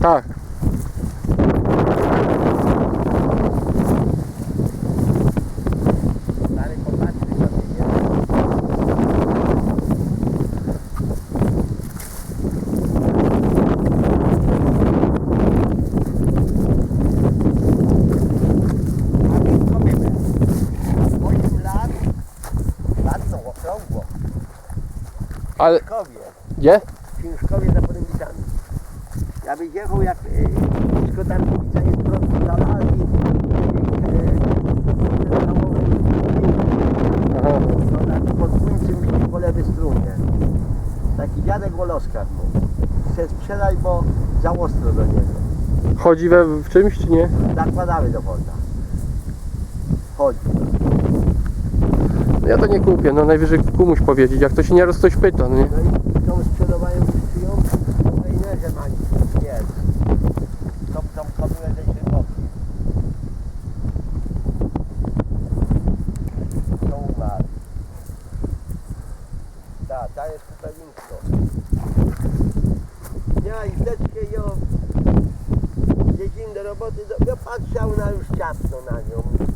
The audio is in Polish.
Tak. Stary popatrzy sobie, nie? A więc kobietę. 8 lat. Ładno, okrągło. Ale Księżkowie. gdzie? Księżkowie za Porębicami. Ja bym jechał jak e, blisko Tarkowica jest prosto za Lalki. Pod szli po lewej stronie. Taki dziadek Woloskar mu. Chce sprzedać, bo za ostro do niego. Chodzi we w czymś czy nie? Zakładamy do Honda. Chodź. No Ja to nie kupię, no najwyżej komuś powiedzieć, jak to się nieraz ktoś pyta, no nie? No i Ta, ta jest tutaj winko. Ja i ją jeździmy do roboty, do, ja patrzał na już ciasno na nią.